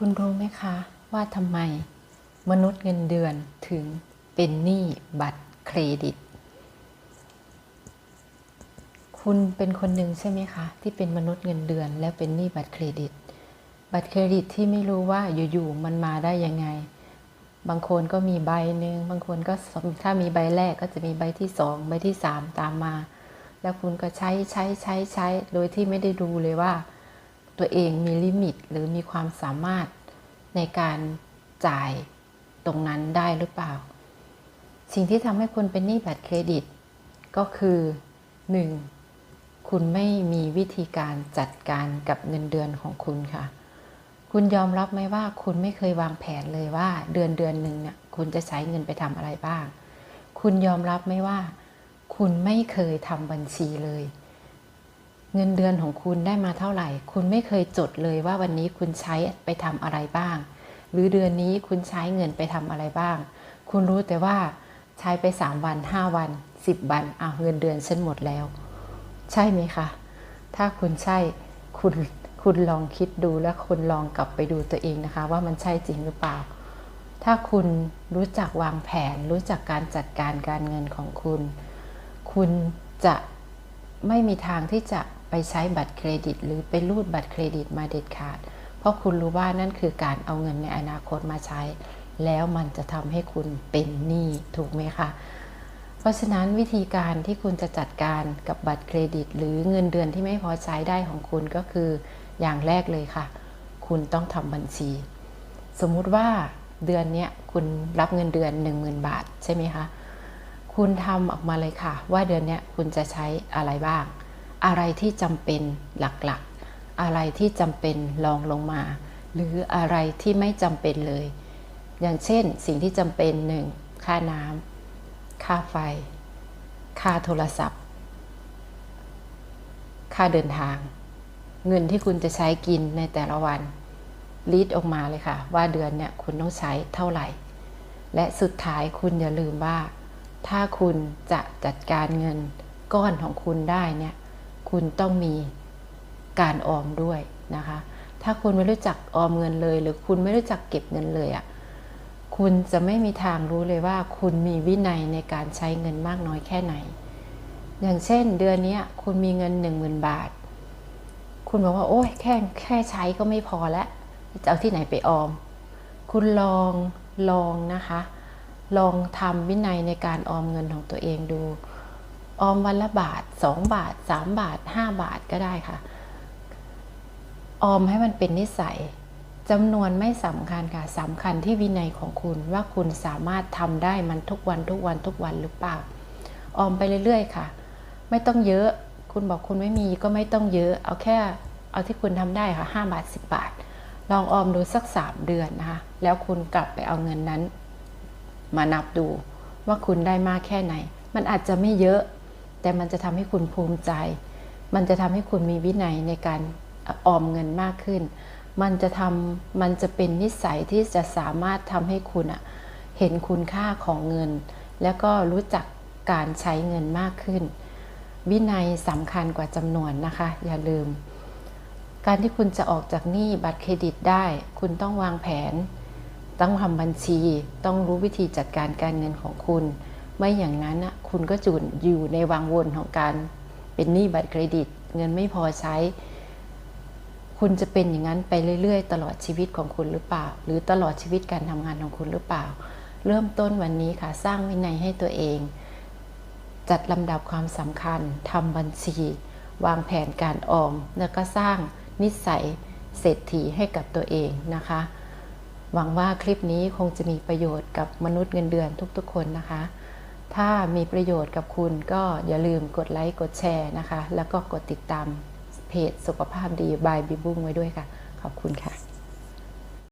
คุณรู้ไหมคะ ว่าทำไม มนุษย์เงินเดือนถึงเป็นหนี้บัตรเครดิต คุณเป็นคนหนึ่งใช่ไหมคะ ที่เป็นมนุษย์เงินเดือน แล้วเป็นหนี้บัตรเครดิต บัตรเครดิตที่ไม่รู้ว่าอยู่ๆมันมาได้ยังไง บางคนก็มีใบหนึ่งบางคนก็ถ้ามีใบแรกก็จะมีใบที่สองใบที่สามตามมา แล้วคุณก็ใช้ใช้ใช้ใช้โดยที่ไม่ได้ดูเลยว่า ตัวเองมีลิมิตหรือมีความสามารถในการจ่ายตรงนั้นได้หรือเปล่า สิ่งที่ทำให้คุณเป็นหนี้บัตรเครดิต ก็คือ 1. คุณไม่มีวิธีการจัดการกับเงินเดือนของคุณค่ะ คุณยอมรับไหมว่าคุณไม่เคยวางแผนเลยว่าเดือนเดือนหนึ่งเนี่ยคุณจะใช้เงินไปทำอะไรบ้าง คุณยอมรับไหมว่า คุณไม่เคยทำบัญชีเลย เงินเดือนของคุณได้มาเท่าไหร่ คุณไม่เคยจดเลยว่าวันนี้คุณใช้ไปทำอะไรบ้าง หรือเดือนนี้คุณใช้เงินไปทำอะไรบ้าง คุณรู้แต่ว่าใช้ไป 3 วัน 5 วัน 10 วันอ้าวเงินเดือนฉันหมดแล้ว ใช่ไหมคะ ถ้าคุณใช่คุณคุณลองคิดดูและคุณลองกลับไปดูตัวเองนะคะ ว่ามันใช่จริงหรือเปล่า ถ้าคุณรู้จักวางแผน รู้จักการจัดการการเงินของคุณ คุณจะไม่มีทางที่จะ ไปใช้บัตรเครดิต หรือไปรูดบัตรเครดิตมาเด็ดขาด เพราะคุณรู้ว่านั่นคือการเอาเงินในอนาคตมาใช้ แล้วมันจะทำให้คุณเป็นหนี้ถูกไหมคะเพราะฉะนั้นวิธีการที่คุณจะจัดการกับบัตรเครดิต หรือเงินเดือนที่ไม่พอใช้ได้ของคุณก็คืออย่างแรกเลยค่ะ คุณต้องทำบัญชี สมมุติว่าเดือนนี้คุณรับเงินเดือน 10,000 บาทใช่ไหมคะ คุณทำออกมาเลยค่ะ ว่าเดือนนี้คุณจะใช้อะไรบ้าง อะไรที่จำเป็นหลักๆ อะไรที่จำเป็นรองลงมา หรืออะไรที่ไม่จำเป็นเลย อย่างเช่น สิ่งที่จำเป็นหนึ่งค่าน้ำค่าไฟ ค่าโทรศัพท์ ค่าเดินทาง เงินที่คุณจะใช้กินในแต่ละวันลิดออกมาเลยค่ะ ว่าเดือนเนี่ยคุณต้องใช้เท่าไหร่ และสุดท้ายคุณอย่าลืมว่า ถ้าคุณจะจัดการเงินก้อนของคุณได้เนี่ย คุณต้องมีการออมด้วยนะคะ ถ้าคุณไม่รู้จักออมเงินเลย หรือคุณไม่รู้จักเก็บเงินเลยอะ่ะคุณจะไม่มีทางรู้เลยว่า คุณมีวินัยในการใช้เงินมากน้อยแค่ไหน อย่างเช่น เดือนนี้คุณมีเงินหนึ่งหมื่นบาท คุณบอกว่าโอ้ยแค่แค่ใช้ก็ไม่พอแล้วจะเอาที่ไหนไปออม คุณลองลองนะคะ ลองทำวินัยในการออมเงินของตัวเองดู ออมวันละบาท 2 บาท 3 บาท 5 บาทก็ได้ค่ะ ออมให้มันเป็นนิสัยจำนวนไม่สำคัญค่ะสำคัญที่วินัยของคุณว่าคุณสามารถทำได้มันทุกวันทุกวันทุกวันหรือเปล่า ออมไปเรื่อยๆค่ะ ไม่ต้องเยอะ คุณบอกคุณไม่มีก็ไม่ต้องเยอะ เอาแค่เอาที่คุณทำได้ค่ะ5บาท 10 บาท ลองออมดูสัก 3 เดือนนะคะ แล้วคุณกลับไปเอาเงินนั้น มานับดูว่าคุณได้มากแค่ไหน มันอาจจะไม่เยอะ แต่มันจะทำให้คุณภูมิใจ มันจะทำให้คุณมีวินัยในการออมเงินมากขึ้น มันจะทำมันจะเป็นนิสัยที่จะสามารถทำให้คุณเห็นคุณค่าของเงิน แล้วก็รู้จักการใช้เงินมากขึ้น วินัยสำคัญกว่าจำนวนนะคะ อย่าลืม การที่คุณจะออกจากหนี้บัตรเครดิตได้ คุณต้องวางแผน ต้องทำบัญชี ต้องรู้วิธีจัดการการเงินของคุณ ไม่อย่างนั้นนะคุณก็จุนอยู่ในวังวนของการเป็นหนี้บัตรเครดิต เงินไม่พอใช้ คุณจะเป็นอย่างนั้นไปเรื่อย ๆ ตลอดชีวิตของคุณหรือเปล่า หรือตลอดชีวิตการทำงานของคุณหรือเปล่า เริ่มต้นวันนี้ค่ะสร้างวินัยให้ตัวเอง จัดลำดับความสำคัญทำบัญชี วางแผนการออม แล้วก็สร้างนิสัยเศรษฐีให้กับตัวเองนะคะ หวังว่าคลิปนี้คงจะมีประโยชน์กับมนุษย์เงินเดือนทุกๆคนนะคะ ถ้ามีประโยชน์กับคุณก็อย่าลืมกดไลค์ กดแชร์นะคะ แล้วก็กดติดตามเพจสุขภาพดีบายบิบุ้งไว้ด้วยค่ะ ขอบคุณค่ะ